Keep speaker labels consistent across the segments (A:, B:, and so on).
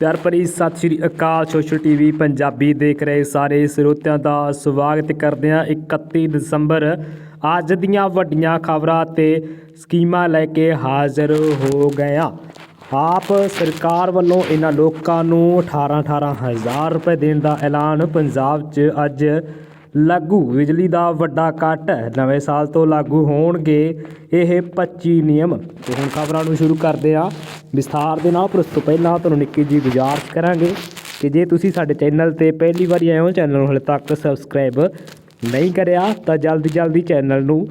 A: ਪਿਆਰ ਭਰੀ ਸਤਿ ਸ਼੍ਰੀ ਅਕਾਲ ਸੋਸ਼ਲ ਟੀਵੀ ਪੰਜਾਬੀ ਦੇਖ ਰਹੇ ਸਾਰੇ ਸਰੋਤਿਆਂ ਦਾ ਸਵਾਗਤ ਕਰਦੇ ਹਾਂ 31 ਦਸੰਬਰ। ਅੱਜ ਦੀਆਂ ਵੱਡੀਆਂ ਖਬਰਾਂ ਤੇ ਸਕੀਮਾਂ ਲੈ ਕੇ ਹਾਜ਼ਰ ਹੋ ਗਏ ਹਾਂ। ਆਪ ਸਰਕਾਰ ਵੱਲੋਂ ਇਹਨਾਂ ਲੋਕਾਂ ਨੂੰ 18 18 ਹਜ਼ਾਰ ਰੁਪਏ ਦੇਣ ਦਾ ਐਲਾਨ, ਪੰਜਾਬ 'ਚ ਅੱਜ ਲਾਗੂ। ਬਿਜਲੀ ਦਾ ਵੱਡਾ ਕੱਟ ਨਵੇਂ ਸਾਲ ਤੋਂ ਲਾਗੂ ਹੋਣਗੇ ਇਹ 25 ਨਿਯਮ। ਤੇ ਹੁਣ ਖਬਰਾਂ ਨੂੰ ਸ਼ੁਰੂ ਕਰਦੇ ਹਾਂ। ਵਿਸਥਾਰ ਦੇ ਨਾਲ ਪਰ ਉਸ ਤੋਂ ਪਹਿਲਾਂ ਤੁਹਾਨੂੰ ਨਿੱਕੀ ਜੀ ਗੁਜ਼ਾਰਿਸ਼ ਕਰਾਂਗੇ ਕਿ ਜੇ ਤੁਸੀਂ ਸਾਡੇ ਚੈਨਲ ਤੇ ਪਹਿਲੀ ਵਾਰੀ ਆਏ ਹੋ, ਚੈਨਲ ਨੂੰ ਹਲੇ ਤੱਕ ਸਬਸਕ੍ਰਾਈਬ ਨਹੀਂ ਕਰਿਆ, ਤਾਂ ਜਲਦੀ ਜਲਦੀ ਚੈਨਲ ਨੂੰ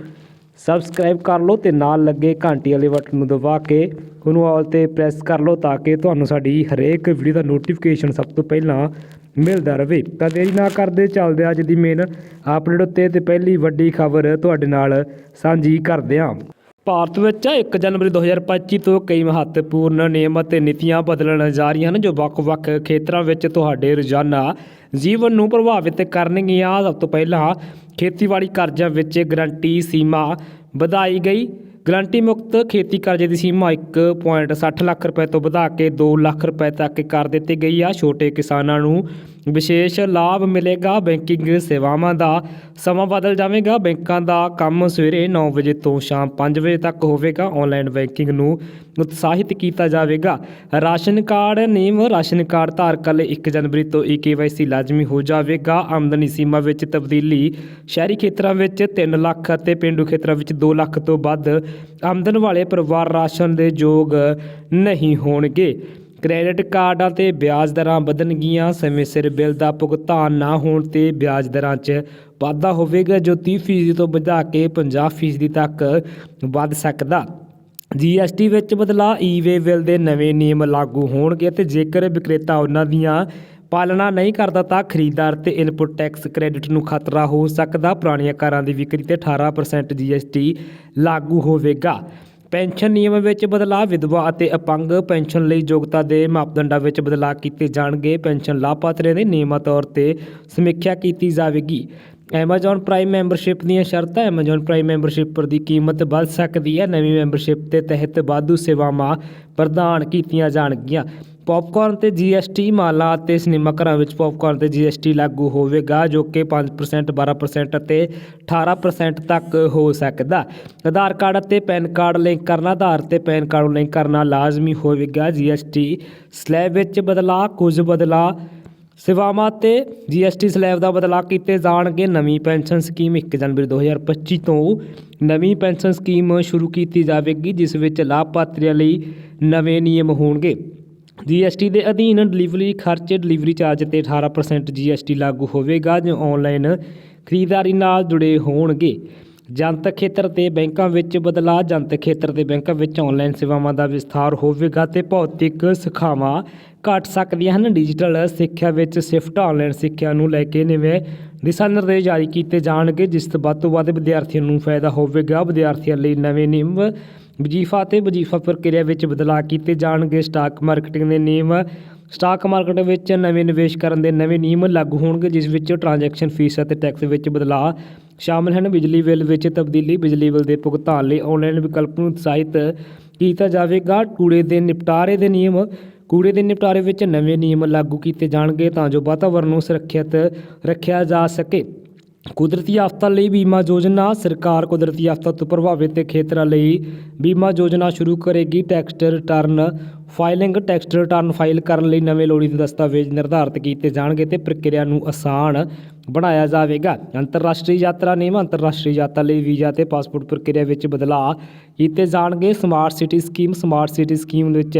A: ਸਬਸਕ੍ਰਾਈਬ ਕਰ ਲਓ ਤੇ ਨਾਲ ਲੱਗੇ ਘੰਟੀ ਵਾਲੇ ਬਟਨ ਨੂੰ ਦਬਾ ਕੇ ਉਹਨੂੰ ਆਲ ਤੇ ਪ੍ਰੈਸ ਕਰ ਲਓ ਤਾਂ ਕਿ ਤੁਹਾਨੂੰ ਸਾਡੀ ਹਰੇਕ ਵੀਡੀਓ ਦਾ ਨੋਟੀਫਿਕੇਸ਼ਨ ਸਭ ਤੋਂ ਪਹਿਲਾਂ ਮਿਲਦਾ ਰਹੇ। ਤਾਂ ਦੇਰੀ ਨਾ ਕਰਦੇ ਚੱਲਦੇ ਅੱਜ ਦੀ ਮੇਨ ਅਪਡੇਟ ਉੱਤੇ ਤੇ ਪਹਿਲੀ ਵੱਡੀ ਖਬਰ ਤੁਹਾਡੇ ਨਾਲ ਸਾਂਝੀ ਕਰਦੇ ਹਾਂ। ਭਾਰਤ ਵਿੱਚ 1 ਜਨਵਰੀ 2025 ਤੋਂ ਕਈ ਮਹੱਤਵਪੂਰਨ ਨਿਯਮ ਅਤੇ ਨੀਤੀਆਂ ਬਦਲਣ ਜਾ ਰਹੀਆਂ ਹਨ, ਜੋ ਵੱਖ-ਵੱਖ ਖੇਤਰਾਂ ਵਿੱਚ ਤੁਹਾਡੇ ਰੋਜ਼ਾਨਾ ਜੀਵਨ ਨੂੰ ਪ੍ਰਭਾਵਿਤ ਕਰਨਗੀਆਂ। ਸਭ ਤੋਂ ਪਹਿਲਾਂ ਖੇਤੀਬਾੜੀ ਕਰਜ਼ਾ ਵਿੱਚ ਗਰੰਟੀ ਸੀਮਾ ਵਧਾਈ ਗਈ। ਗਰੰਟੀ ਮੁਕਤ ਖੇਤੀ ਕਰਜ਼ੇ ਦੀ ਸੀਮਾ 1.60 ਲੱਖ ਰੁਪਏ ਤੋਂ ਵਧਾ ਕੇ 2 ਲੱਖ ਰੁਪਏ ਤੱਕ ਕਰ ਦਿੱਤੀ ਗਈ ਆ। ਛੋਟੇ ਕਿਸਾਨਾਂ ਨੂੰ ਵਿਸ਼ੇਸ਼ ਲਾਭ ਮਿਲੇਗਾ ਬੈਂਕਿੰਗ ਸੇਵਾਵਾਂ ਦਾ। ਸਮਾਂ ਬਦਲ ਜਾਵੇਗਾ। ਬੈਂਕਾਂ ਦਾ ਕੰਮ ਸਵੇਰੇ 9 ਵਜੇ ਤੋਂ ਸ਼ਾਮ 5 ਵਜੇ ਤੱਕ ਹੋਵੇਗਾ। ਆਨਲਾਈਨ ਬੈਂਕਿੰਗ ਨੂੰ ਉਤਸ਼ਾਹਿਤ ਕੀਤਾ ਜਾਵੇਗਾ। ਰਾਸ਼ਨ ਕਾਰਡ ਨਿਯਮ, ਰਾਸ਼ਨ ਕਾਰਡ ਧਾਰਕਾਂ ਲਈ 1 ਜਨਵਰੀ ਤੋਂ ਹੀ KYC ਲਾਜ਼ਮੀ ਹੋ ਜਾਵੇਗਾ। ਆਮਦਨੀ ਸੀਮਾ ਵਿੱਚ ਤਬਦੀਲੀ ਸ਼ਹਿਰੀ ਖੇਤਰਾਂ ਵਿੱਚ 3 ਲੱਖ ਅਤੇ ਪਿੰਡੂ ਖੇਤਰਾਂ ਵਿੱਚ 2 ਲੱਖ ਤੋਂ ਵੱਧ ਆਮਦਨ ਵਾਲੇ ਪਰਿਵਾਰ ਰਾਸ਼ਨ ਦੇ ਯੋਗ ਨਹੀਂ ਹੋਣਗੇ। ਕ੍ਰੈਡਿਟ ਕਾਰਡਾਂ ਤੇ ਵਿਆਜ ਦਰਾਂ ਵਧਣਗੀਆਂ। ਸਮੇਂ ਸਿਰ ਬਿੱਲ ਦਾ ਭੁਗਤਾਨ ਨਾ ਹੋਣ ਤੇ ਵਿਆਜ ਦਰਾਂ 'ਚ ਵਾਧਾ ਹੋਵੇਗਾ, ਜੋ 30% ਤੋਂ ਵਧਾ ਕੇ 50% ਤੱਕ ਵੱਧ ਸਕਦਾ। ਜੀਐਸਟੀ ਵਿੱਚ ਬਦਲਾਅ ਈ-ਵੇ ਬਿੱਲ ਦੇ ਨਵੇਂ ਨਿਯਮ ਲਾਗੂ ਹੋਣਗੇ ਤੇ ਜੇਕਰ ਵਿਕਰੇਤਾ ਉਹਨਾਂ ਦੀਆਂ ਪਾਲਣਾ ਨਹੀਂ ਕਰਦਾ ਤਾਂ ਖਰੀਦਦਾਰ ਤੇ ਇਨਪੁਟ ਟੈਕਸ ਕ੍ਰੈਡਿਟ ਨੂੰ ਖਤਰਾ ਹੋ ਸਕਦਾ। ਪੁਰਾਣੀਆਂ ਕਾਰਾਂ ਦੀ ਵਿਕਰੀ ਤੇ 18% ਜੀਐਸਟੀ ਲਾਗੂ ਹੋਵੇਗਾ। ਪੈਨਸ਼ਨ ਨਿਯਮ ਵਿੱਚ ਬਦਲਾਅ ਵਿਧਵਾ ਅਤੇ ਅਪੰਗ ਪੈਨਸ਼ਨ ਲਈ ਯੋਗਤਾ ਦੇ ਮਾਪਦੰਡਾਂ ਵਿੱਚ ਬਦਲਾਅ ਕੀਤੇ ਜਾਣਗੇ। ਪੈਨਸ਼ਨ ਲਾਭਪਾਤਰੀਆਂ ਦੇ ਨਿਯਮਤ ਤੌਰ ਤੇ ਸਮੀਖਿਆ ਕੀਤੀ ਜਾਵੇਗੀ। Amazon ਪ੍ਰਾਈਮ ਮੈਂਬਰਸ਼ਿਪ ਦੀਆਂ ਸ਼ਰਤਾਂ। Amazon ਪ੍ਰਾਈਮ ਮੈਂਬਰਸ਼ਿਪ ਦੀ ਕੀਮਤ ਵੱਧ ਸਕਦੀ ਹੈ। ਨਵੀਂ ਮੈਂਬਰਸ਼ਿਪ ਦੇ ਤਹਿਤ ਵਾਧੂ ਸੇਵਾਵਾਂ ਪ੍ਰਦਾਨ ਕੀਤੀਆਂ ਜਾਣਗੀਆਂ। ਪੌਪਕਾਰਨ ਤੇ GST ਮਾਲਾ ਅਤੇ ਸਿਨੇਮਾ ਘਰਾਂ ਵਿੱਚ ਪੌਪਕਾਰਨ ਤੇ GST ਲਾਗੂ ਹੋਵੇਗਾ, ਜੋ ਕਿ 5% 12% ਅਤੇ 18% ਤੱਕ ਹੋ ਸਕਦਾ। ਆਧਾਰ ਕਾਰਡ ਅਤੇ ਪੈਨ ਕਾਰਡ ਲਿੰਕ ਕਰਨਾ ਆਧਾਰ ਤੇ ਪੈਨ ਕਾਰਡ ਨੂੰ ਲਿੰਕ ਕਰਨਾ ਲਾਜ਼ਮੀ ਹੋਵੇਗਾ। GST ਸਲੈਬ ਵਿੱਚ ਬਦਲਾਅ, ਕੁਝ ਬਦਲਾਅ ਸੇਵਾਵਾਂ ਤੇ GST ਸਲੈਬ ਦਾ ਬਦਲਾਅ ਕੀਤੇ ਜਾਣਗੇ। ਨਵੀਂ ਪੈਨਸ਼ਨ ਸਕੀਮ 1 ਜਨਵਰੀ 2025 ਤੋਂ ਨਵੀਂ ਪੈਨਸ਼ਨ ਸਕੀਮ ਸ਼ੁਰੂ ਕੀਤੀ ਜਾਵੇਗੀ, ਜਿਸ ਵਿੱਚ ਲਾਭਪਾਤਰੀਆਂ ਲਈ ਨਵੇਂ ਨਿਯਮ ਹੋਣਗੇ। GST ਦੇ ਅਧੀਨ ਡਿਲੀਵਰੀ ਖਰਚ ਡਿਲੀਵਰੀ ਚਾਰਜ ਤੇ 18% GST ਲਾਗੂ ਹੋਵੇਗਾ ਜੋ ਆਨਲਾਈਨ ਖਰੀਦਦਾਰੀ ਨਾਲ ਜੁੜੇ ਹੋਣਗੇ। ਜਨਤਕ ਖੇਤਰ ਤੇ ਬੈਂਕਾਂ ਵਿੱਚ ਬਦਲਾਅ, ਜਨਤਕ ਖੇਤਰ ਤੇ ਬੈਂਕਾਂ ਵਿੱਚ ਆਨਲਾਈਨ ਸੇਵਾਵਾਂ ਦਾ ਵਿਸਥਾਰ ਹੋਵੇਗਾ ਤੇ ਭੌਤਿਕ ਸਿੱਖਿਆਵਾਂ ਘਟ ਸਕਦੀਆਂ ਹਨ। ਡਿਜੀਟਲ ਸਿੱਖਿਆ ਵਿੱਚ ਸਿਫਟ ਆਨਲਾਈਨ ਸਿੱਖਿਆ ਨੂੰ ਲੈ ਕੇ ਨਵੇਂ ਦਿਸ਼ਾ ਨਿਰਦੇਸ਼ ਜਾਰੀ ਕੀਤੇ ਜਾਣਗੇ, ਜਿਸ ਤੋਂ ਵੱਧ ਤੋਂ ਵੱਧ ਵਿਦਿਆਰਥੀਆਂ ਨੂੰ ਫਾਇਦਾ ਹੋਵੇਗਾ। ਵਿਦਿਆਰਥੀਆਂ ਲਈ ਨਵੇਂ ਨਿਯਮ ਵਜੀਫਾ ਅਤੇ ਵਜੀਫਾ ਪ੍ਰਕਿਰਿਆ ਵਿੱਚ ਬਦਲਾਅ ਕੀਤੇ ਜਾਣਗੇ। ਸਟਾਕ ਮਾਰਕੀਟਿੰਗ ਦੇ ਨਿਯਮ, ਸਟਾਕ ਮਾਰਕੀਟ ਵਿੱਚ ਨਵੇਂ ਨਿਵੇਸ਼ ਕਰਨ ਦੇ ਨਵੇਂ ਨਿਯਮ ਲਾਗੂ ਹੋਣਗੇ, ਜਿਸ ਵਿੱਚ ਟ੍ਰਾਂਜੈਕਸ਼ਨ ਫੀਸ ਅਤੇ ਟੈਕਸ ਵਿੱਚ ਬਦਲਾਅ ਸ਼ਾਮਲ ਹਨ। ਬਿਜਲੀ ਬਿੱਲ ਵਿੱਚ ਤਬਦੀਲੀ, ਬਿਜਲੀ ਬਿੱਲ ਦੇ ਭੁਗਤਾਨ ਲਈ ਆਨਲਾਈਨ ਵਿਕਲਪ ਨੂੰ ਉਤਸ਼ਾਹਿਤ ਕੀਤਾ ਜਾਵੇਗਾ। ਕੂੜੇ ਦੇ ਨਿਪਟਾਰੇ ਦੇ ਨਿਯਮ, ਕੂੜੇ ਦੇ ਨਿਪਟਾਰੇ ਵਿੱਚ ਨਵੇਂ ਨਿਯਮ ਲਾਗੂ ਕੀਤੇ ਜਾਣਗੇ ਤਾਂ ਜੋ ਵਾਤਾਵਰਣ ਨੂੰ ਸੁਰੱਖਿਅਤ ਰੱਖਿਆ ਜਾ ਸਕੇ। ਕੁਦਰਤੀ ਆਫਤਾਂ ਲਈ ਬੀਮਾ ਯੋਜਨਾ ਸਰਕਾਰ ਕੁਦਰਤੀ ਆਫਤਾਂ ਤੋਂ ਪ੍ਰਭਾਵਿਤ ਖੇਤਰਾਂ ਲਈ ਬੀਮਾ ਯੋਜਨਾ ਸ਼ੁਰੂ ਕਰੇਗੀ। Tax return filing, tax return file ਕਰਨ ਲਈ ਨਵੇਂ ਲੋੜੀਂਦੇ ਦਸਤਾਵੇਜ਼ ਨਿਰਧਾਰਤ ਕੀਤੇ ਜਾਣਗੇ ਤੇ ਪ੍ਰਕਿਰਿਆ ਨੂੰ ਆਸਾਨ ਬਣਾਇਆ ਜਾਵੇਗਾ। ਅੰਤਰਰਾਸ਼ਟਰੀ ਯਾਤਰਾ ਨਿਯਮ, ਅੰਤਰਰਾਸ਼ਟਰੀ ਯਾਤਰਾ ਲਈ ਵੀਜ਼ਾ ਤੇ ਪਾਸਪੋਰਟ ਪ੍ਰਕਿਰਿਆ ਵਿੱਚ ਬਦਲਾਅ ਕੀਤੇ ਜਾਣਗੇ। Smart city scheme smart city scheme ਵਿੱਚ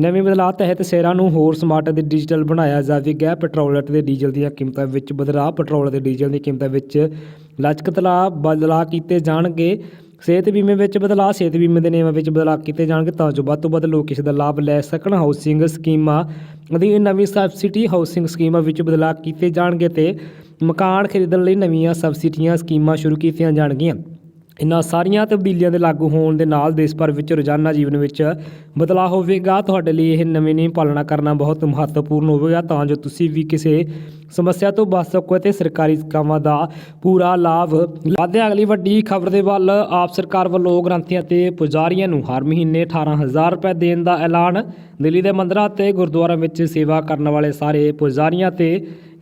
A: ਨਵੇਂ ਬਦਲਾਅ ਤਹਿਤ ਸ਼ਹਿਰਾਂ ਨੂੰ ਹੋਰ ਸਮਾਰਟ ਅਤੇ ਡਿਜੀਟਲ ਬਣਾਇਆ ਜਾਵੇਗਾ ਪੈਟਰੋਲ ਅਤੇ ਡੀਜ਼ਲ ਦੀਆਂ ਕੀਮਤਾਂ ਵਿੱਚ ਬਦਲਾਅ, ਪੈਟਰੋਲ ਅਤੇ ਡੀਜ਼ਲ ਦੀਆਂ ਕੀਮਤਾਂ ਵਿੱਚ ਲਚਕਤਲਾ ਬਦਲਾਅ ਕੀਤੇ ਜਾਣਗੇ। ਸਿਹਤ ਬੀਮੇ ਵਿੱਚ ਬਦਲਾਅ, ਸਿਹਤ ਬੀਮੇ ਦੇ ਨਿਯਮਾਂ ਵਿੱਚ ਬਦਲਾਅ ਕੀਤੇ ਜਾਣਗੇ ਤਾਂ ਜੋ ਵੱਧ ਤੋਂ ਵੱਧ ਲੋਕ ਇਸ ਦਾ ਲਾਭ ਲੈ ਸਕਣ। ਹਾਊਸਿੰਗ ਸਕੀਮਾਂ ਅਧੀਨ ਨਵੀਂ ਸਬਸਿਡੀ ਹਾਊਸਿੰਗ ਸਕੀਮਾਂ ਵਿੱਚ ਬਦਲਾਅ ਕੀਤੇ ਜਾਣਗੇ ਤੇ ਮਕਾਨ ਖਰੀਦਣ ਲਈ ਨਵੀਆਂ ਸਬਸਿਡੀਆਂ ਸਕੀਮਾਂ ਸ਼ੁਰੂ ਕੀਤੀਆਂ ਜਾਣਗੀਆਂ। ਇਨ੍ਹਾਂ ਸਾਰੀਆਂ ਤਬਦੀਲੀਆਂ ਦੇ ਲਾਗੂ ਹੋਣ ਦੇ ਨਾਲ ਦੇਸ਼ ਭਰ ਵਿੱਚ ਰੋਜ਼ਾਨਾ ਜੀਵਨ ਵਿੱਚ ਬਦਲਾਅ ਹੋਵੇਗਾ। ਤੁਹਾਡੇ ਲਈ ਇਹ ਨਵੇਂ ਨਿਯਮ ਪਾਲਣਾ ਕਰਨਾ ਬਹੁਤ ਮਹੱਤਵਪੂਰਨ ਹੋਵੇਗਾ। ਤਾਂ ਜੋ ਤੁਸੀਂ ਵੀ ਕਿਸੇ ਸਮੱਸਿਆ ਤੋਂ ਬਚ ਸਕੋ ਅਤੇ ਸਰਕਾਰੀ ਕੰਮਾਂ ਦਾ ਪੂਰਾ ਲਾਭ ਲਾਦੇ। ਅਗਲੀ ਵੱਡੀ ਖਬਰ ਦੇ ਵੱਲ ਆਪ ਸਰਕਾਰ ਵੱਲੋਂ ਗ੍ਰੰਥੀਆਂ ਤੇ ਪੁਜਾਰੀਆਂ ਨੂੰ ਹਰ ਮਹੀਨੇ 18000 ਰੁਪਏ ਦੇਣ ਦਾ ਐਲਾਨ। ਦਿੱਲੀ ਦੇ ਮੰਦਰਾਂ ਤੇ ਗੁਰਦੁਆਰਿਆਂ ਵਿੱਚ ਸੇਵਾ ਕਰਨ ਵਾਲੇ ਸਾਰੇ ਪੁਜਾਰੀਆਂ ਤੇ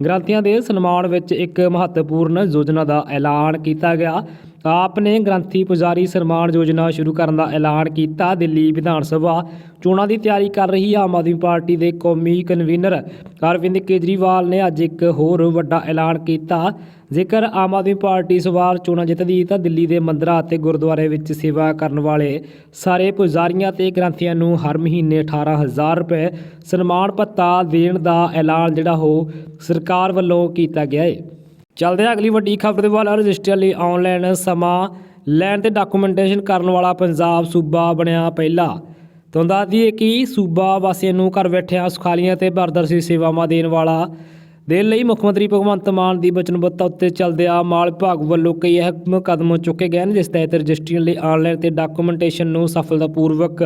A: ਗ੍ਰੰਥੀਆਂ ਦੇ ਸਨਮਾਨ ਵਿੱਚ ਇੱਕ ਮਹੱਤਵਪੂਰਨ ਯੋਜਨਾ ਦਾ ਐਲਾਨ ਕੀਤਾ ਗਿਆ। ਆਪ ਨੇ ਗ੍ਰੰਥੀ ਪੁਜਾਰੀ ਸਨਮਾਨ ਯੋਜਨਾ ਸ਼ੁਰੂ ਕਰਨ ਦਾ ਐਲਾਨ ਕੀਤਾ। ਦਿੱਲੀ ਵਿਧਾਨ ਸਭਾ ਚੋਣਾਂ ਦੀ ਤਿਆਰੀ ਕਰ ਰਹੀ ਆਮ ਆਦਮੀ ਪਾਰਟੀ ਦੇ ਕੌਮੀ ਕਨਵੀਨਰ ਅਰਵਿੰਦ ਕੇਜਰੀਵਾਲ ਨੇ ਅੱਜ ਇੱਕ ਹੋਰ ਵੱਡਾ ਐਲਾਨ ਕੀਤਾ। ਜੇਕਰ ਆਮ ਆਦਮੀ ਪਾਰਟੀ ਇਸ ਵਾਰ ਚੋਣਾਂ ਜਿੱਤਦੀ, ਤਾਂ ਦਿੱਲੀ ਦੇ ਮੰਦਰਾਂ ਅਤੇ ਗੁਰਦੁਆਰੇ ਵਿੱਚ ਸੇਵਾ ਕਰਨ ਵਾਲੇ ਸਾਰੇ ਪੁਜਾਰੀਆਂ ਤੇ ਗ੍ਰੰਥੀਆਂ ਨੂੰ ਹਰ ਮਹੀਨੇ 18000 ਰੁਪਏ ਸਨਮਾਨ ਭੱਤਾ ਦੇਣ ਦਾ ਐਲਾਨ ਜਿਹੜਾ ਉਹ ਸਰਕਾਰ ਵੱਲੋਂ ਕੀਤਾ ਗਿਆ ਹੈ ਚੱਲਦੇ ਹਾਂ ਅਗਲੀ ਵੱਡੀ ਖਬਰ ਦੇ ਵੱਲ। ਰਜਿਸਟਰ ਲਈ ਆਨਲਾਈਨ ਸਮਾਂ। ਲੈਣ ਤੇ ਡਾਕੂਮੈਂਟੇਸ਼ਨ ਕਰਨ ਵਾਲਾ ਪੰਜਾਬ ਸੂਬਾ ਬਣਿਆ ਪਹਿਲਾ। ਤੁਹਾਨੂੰ ਦੱਸ ਦਈਏ ਕਿ ਸੂਬਾ ਵਾਸੀਆਂ ਨੂੰ ਘਰ ਬੈਠਿਆਂ ਸੁਖਾਲੀਆਂ ਤੇ ਪਾਰਦਰਸ਼ੀ ਸੇਵਾਵਾਂ ਦੇਣ ਵਾਲਾ, ਦੇਣ ਲਈ ਮੁੱਖ ਮੰਤਰੀ ਭਗਵੰਤ ਮਾਨ ਦੀ ਵਚਨਬੱਧਤਾ ਉੱਤੇ ਚੱਲਦਿਆਂ ਮਾਲ ਵਿਭਾਗ ਵੱਲੋਂ ਕਈ ਅਹਿਮ ਕਦਮ ਚੁੱਕੇ ਗਏ ਨੇ, ਜਿਸ ਤਹਿਤ ਰਜਿਸਟਰੀਆਂ ਲਈ ਆਨਲਾਈਨ ਤੇ ਡਾਕੂਮੈਂਟੇਸ਼ਨ ਨੂੰ ਸਫਲਤਾਪੂਰਵਕ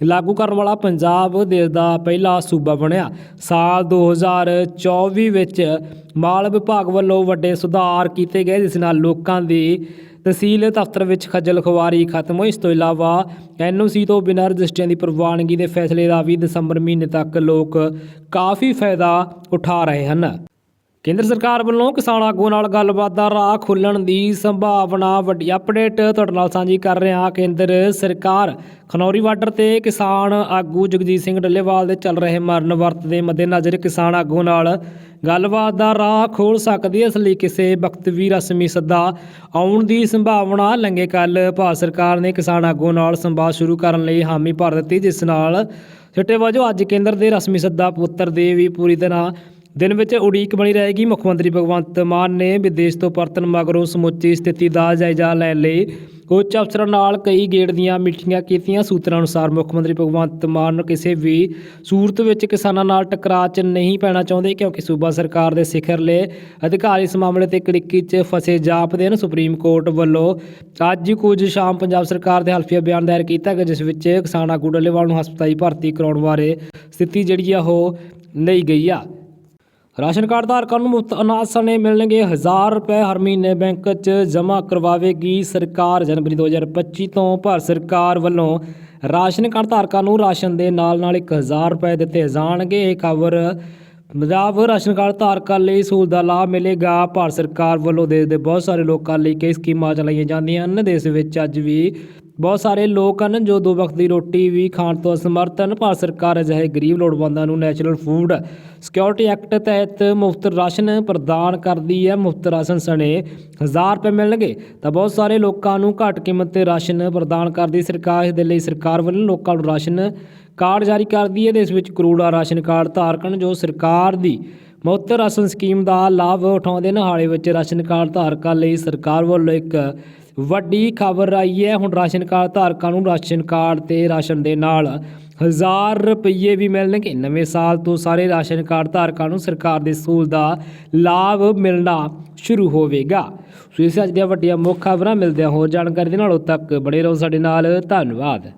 A: ਲਾਗੂ ਕਰਨ ਵਾਲਾ ਪੰਜਾਬ ਦੇਸ਼ ਦਾ ਪਹਿਲਾ ਸੂਬਾ ਬਣਿਆ। ਸਾਲ 2024 ਵਿੱਚ ਮਾਲ ਵਿਭਾਗ ਵੱਲੋਂ ਵੱਡੇ ਸੁਧਾਰ ਕੀਤੇ ਗਏ, ਜਿਸ ਨਾਲ ਲੋਕਾਂ ਦੀ ਤਹਿਸੀਲ ਦਫ਼ਤਰ ਵਿੱਚ ਖੱਜਲ ਖੁਆਰੀ ਖਤਮ ਹੋਈ। ਇਸ ਤੋਂ ਇਲਾਵਾ ਐਨਓਸੀ ਤੋਂ ਬਿਨਾਂ ਰਜਿਸਟਰੀਆਂ ਦੀ ਪ੍ਰਵਾਨਗੀ ਦੇ ਫੈਸਲੇ ਦਾ ਵੀ ਦਸੰਬਰ ਮਹੀਨੇ ਤੱਕ ਲੋਕ ਕਾਫੀ ਫਾਇਦਾ ਉਠਾ ਰਹੇ ਹਨ। ਕੇਂਦਰ ਸਰਕਾਰ ਵੱਲੋਂ ਕਿਸਾਨ ਆਗੂਆਂ ਨਾਲ ਗੱਲਬਾਤ ਦਾ ਰਾਹ ਖੁੱਲਣ ਦੀ ਸੰਭਾਵਨਾ ਵੱਡੀ ਅਪਡੇਟ ਤੁਹਾਡੇ ਨਾਲ ਸਾਂਝੀ ਕਰ ਰਹੇ ਹਾਂ ਕੇਂਦਰ ਸਰਕਾਰ। ਖਨੌਰੀ ਬਾਰਡਰ ਤੇ ਕਿਸਾਨ ਆਗੂ ਜਗਜੀਤ ਸਿੰਘ ਡੱਲੇਵਾਲ ਦੇ ਚੱਲ ਰਹੇ ਮਰਨ ਵਰਤ ਦੇ ਮੱਦੇਨਜ਼ਰ ਕਿਸਾਨ ਆਗੂ ਨਾਲ ਗੱਲਬਾਤ ਦਾ ਰਾਹ ਖੋਲ ਸਕਦੀ ਹੈ। ਇਸ ਲਈ ਕਿਸੇ ਵਕਤ ਵੀ ਰਸਮੀ ਸੱਦਾ ਆਉਣ ਦੀ ਸੰਭਾਵਨਾ ਲੰਗੇ ਕੱਲ ਭਾਰਤ ਸਰਕਾਰ ਨੇ ਕਿਸਾਨ ਆਗੂ ਨਾਲ ਸੰਵਾਦ ਸ਼ੁਰੂ ਕਰਨ ਲਈ ਹਾਮੀ ਭਰ ਦਿੱਤੀ, ਜਿਸ ਨਾਲ ਸਿੱਟੇ ਵਜੋਂ ਅੱਜ ਕੇਂਦਰ ਦੇ ਰਸਮੀ ਸੱਦਾ ਪੁੱਤਰ ਦੇ ਵੀ ਪੂਰੀ ਤਰ੍ਹਾਂ ਦਿਨ ਵਿੱਚ ਉਡੀਕ ਬਣੀ ਰਹੇਗੀ। ਮੁੱਖ ਮੰਤਰੀ ਭਗਵੰਤ ਮਾਨ ਨੇ ਵਿਦੇਸ਼ ਤੋਂ ਪਰਤਣ ਮਗਰੋਂ ਸਮੁੱਚੀ ਸਥਿਤੀ ਦਾ ਜਾਇਜ਼ਾ ਲੈਣ ਲਈ ਉੱਚ ਅਫਸਰਾਂ ਨਾਲ ਕਈ ਗੇੜ ਦੀਆਂ ਮੀਟਿੰਗਾਂ ਕੀਤੀਆਂ। ਸੂਤਰਾਂ ਅਨੁਸਾਰ ਮੁੱਖ ਮੰਤਰੀ ਭਗਵੰਤ ਮਾਨ ਨੂੰ ਕਿਸੇ ਵੀ ਸੂਰਤ ਵਿੱਚ ਕਿਸਾਨਾਂ ਨਾਲ ਟਕਰਾਅ 'ਚ ਨਹੀਂ ਪੈਣਾ ਚਾਹੁੰਦੇ ਕਿਉਂਕਿ ਸੂਬਾ ਸਰਕਾਰ ਦੇ ਸਿਖਰਲੇ ਅਧਿਕਾਰੀ ਇਸ ਮਾਮਲੇ ਤੇ ਕੜਿੱਕੀ 'ਚ ਫਸੇ ਜਾਪਦੇ ਨੇ ਸੁਪਰੀਮ ਕੋਰਟ ਵੱਲੋਂ ਅੱਜ ਕੁਝ ਸ਼ਾਮ ਪੰਜਾਬ ਸਰਕਾਰ ਦੇ ਹਲਫੀਆ ਬਿਆਨ ਦਾਇਰ ਕੀਤਾ ਗਿਆ, ਜਿਸ ਵਿੱਚ ਕਿਸਾਨ ਆਗੂ ਡੱਲੇਵਾਲ ਨੂੰ ਹਸਪਤਾਲੀ ਭਰਤੀ ਕਰਾਉਣ ਬਾਰੇ ਸਥਿਤੀ ਜਿਹੜੀ ਆ ਉਹ ਲਈ ਗਈ ਆ। ਰਾਸ਼ਨ ਕਾਰਡ ਧਾਰਕਾਂ ਨੂੰ ਮੁਫਤ ਅਨਾਜ ਸਣੇ ਮਿਲਣਗੇ 1000 ਰੁਪਏ ਹਰ ਮਹੀਨੇ ਬੈਂਕ 'ਚ ਜਮ੍ਹਾਂ ਕਰਵਾਵੇਗੀ ਸਰਕਾਰ। ਜਨਵਰੀ 2025 ਤੋਂ ਭਾਰਤ ਸਰਕਾਰ ਵੱਲੋਂ ਰਾਸ਼ਨ ਕਾਰਡ ਧਾਰਕਾਂ ਨੂੰ ਰਾਸ਼ਨ ਦੇ ਨਾਲ-ਨਾਲ 1000 ਰੁਪਏ ਦਿੱਤੇ ਜਾਣਗੇ। ਇਹ ਖਬਰ ਪੰਜਾਬ ਰਾਸ਼ਨ ਕਾਰਡ ਧਾਰਕਾਂ ਲਈ ਸਹੂਲਤ ਦਾ ਲਾਭ ਮਿਲੇਗਾ। ਭਾਰਤ ਸਰਕਾਰ ਵੱਲੋਂ ਦੇਸ਼ ਦੇ ਬਹੁਤ ਸਾਰੇ ਲੋਕਾਂ ਲਈ ਕਈ ਸਕੀਮਾਂ ਚਲਾਈਆਂ ਜਾਂਦੀਆਂ ਹਨ। ਦੇਸ਼ ਵਿੱਚ ਅੱਜ ਵੀ ਬਹੁਤ ਸਾਰੇ ਲੋਕ ਹਨ ਜੋ ਦੋ ਵਕਤ ਦੀ ਰੋਟੀ ਵੀ ਖਾਣ ਤੋਂ ਅਸਮਰਥ ਹਨ। ਭਾਰਤ ਸਰਕਾਰ ਅਜਿਹੇ ਗਰੀਬ ਲੋੜਵੰਦਾਂ ਨੂੰ ਨੈਸ਼ਨਲ ਫੂਡ ਸਿਕਿਉਰਿਟੀ ਐਕਟ ਤਹਿਤ ਮੁਫਤ ਰਾਸ਼ਨ ਪ੍ਰਦਾਨ ਕਰਦੀ ਹੈ। ਮੁਫਤ ਰਾਸ਼ਨ ਸਣੇ 1000 ਰੁਪਏ ਮਿਲਣਗੇ ਤਾਂ ਬਹੁਤ ਸਾਰੇ ਲੋਕਾਂ ਨੂੰ ਘੱਟ ਕੀਮਤ ਤੇ ਰਾਸ਼ਨ ਪ੍ਰਦਾਨ ਕਰਦੀ ਸਰਕਾਰ। ਇਸ ਦੇ ਲਈ ਸਰਕਾਰ ਵੱਲੋਂ ਲੋਕਾਂ ਨੂੰ ਰਾਸ਼ਨ ਕਾਰਡ ਜਾਰੀ ਕਰਦੀ ਹੈ ਦੇਸ਼ ਵਿੱਚ ਕਰੋੜਾਂ ਰਾਸ਼ਨ ਕਾਰਡ ਧਾਰਕ ਹਨ ਜੋ ਸਰਕਾਰ ਦੀ ਮੁਫਤ ਰਾਸ਼ਨ ਸਕੀਮ ਦਾ ਲਾਭ ਉਠਾਉਂਦੇ ਨੇ। ਹਾਲੇ ਵਿੱਚ ਰਾਸ਼ਨ ਕਾਰਡ ਧਾਰਕਾਂ ਲਈ ਸਰਕਾਰ ਵੱਲੋਂ ਇੱਕ ਵੱਡੀ ਖਬਰ ਆਈ ਹੈ, ਹੁਣ ਰਾਸ਼ਨ ਕਾਰਡ ਧਾਰਕਾਂ ਨੂੰ ਰਾਸ਼ਨ ਕਾਰਡ ਤੇ ਰਾਸ਼ਨ ਦੇ ਨਾਲ 1000 ਰੁਪਏ ਵੀ ਮਿਲਣਗੇ। ਨਵੇਂ ਸਾਲ ਤੋਂ ਸਾਰੇ ਰਾਸ਼ਨ ਕਾਰਡ ਧਾਰਕਾਂ ਨੂੰ ਸਰਕਾਰ ਦੀ ਸਹੂਲਤ ਦਾ ਲਾਭ ਮਿਲਣਾ ਸ਼ੁਰੂ ਹੋਵੇਗਾ। ਸੋ ਇਸ ਅੱਜ ਦੀਆਂ ਵੱਡੀਆਂ ਮੁੱਖ ਖਬਰਾਂ, ਮਿਲਦਿਆਂ ਹੋਰ ਜਾਣਕਾਰੀ ਦੇ ਨਾਲ ਉਦੋਂ ਤੱਕ ਬਣੇ ਰਹੋ ਸਾਡੇ ਨਾਲ। ਧੰਨਵਾਦ।